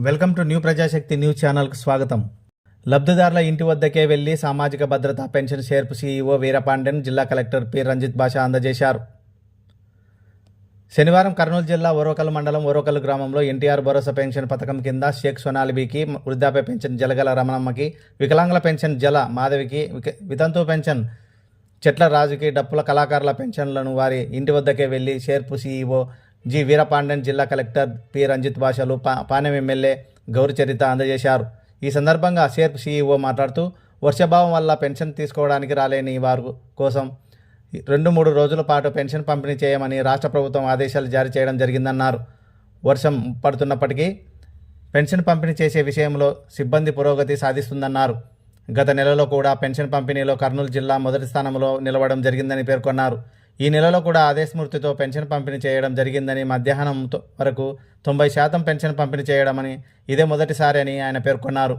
Welcome to new Prajashakti news ఛానల్కు స్వాగతం. లబ్ధిదారుల ఇంటి వద్దకే వెళ్ళి సామాజిక భద్రత పెన్షన్ షేర్పు సీఈఓ వీరపాండ్యన్ జిల్లా కలెక్టర్ పి. రంజిత్ భాష అందజేశారు. శనివారం కర్నూలు జిల్లా ఒరోకల్ మండలం ఒరోకల్ గ్రామంలో ఎన్టీఆర్ భరోసా పెన్షన్ పథకం కింద షేక్ సొనాలిబీకి వృద్ధాప్య పెన్షన్ జలగల రమణమ్మకి వికలాంగుల పెన్షన్ జల మాధవికి విక- వితంతు పెన్షన్ చెట్ల రాజుకి డప్పుల కళాకారుల పెన్షన్లను వారి ఇంటి వద్దకే వెళ్ళి షేర్పు సీఈఓ జి వీరపాండన్ జిల్లా కలెక్టర్ పి రంజిత్ భాషలు పా పానెం ఎమ్మెల్యే గౌరిచరిత అందజేశారు. ఈ సందర్భంగా సేర్ప్ సీఈఓ మాట్లాడుతూ వర్షభావం వల్ల పెన్షన్ తీసుకోవడానికి రాలేని వారు కోసం రెండు మూడు రోజుల పాటు పెన్షన్ పంపిణీ చేయమని రాష్ట్ర ప్రభుత్వం ఆదేశాలు జారీ చేయడం జరిగిందన్నారు. వర్షం పడుతున్నప్పటికీ పెన్షన్ పంపిణీ చేసే విషయంలో సిబ్బంది పురోగతి సాధిస్తుందన్నారు. గత నెలలో కూడా పెన్షన్ పంపిణీలో కర్నూలు జిల్లా మొదటి స్థానంలో నిలవడం జరిగిందని పేర్కొన్నారు. ఈ నెలలో కూడా అదే స్మృతితో పెన్షన్ పంపిణీ చేయడం జరిగిందని మధ్యాహ్నం వరకు తొంభై శాతం పెన్షన్ పంపిణీ చేయడమని ఇదే మొదటిసారి అని ఆయన పేర్కొన్నారు.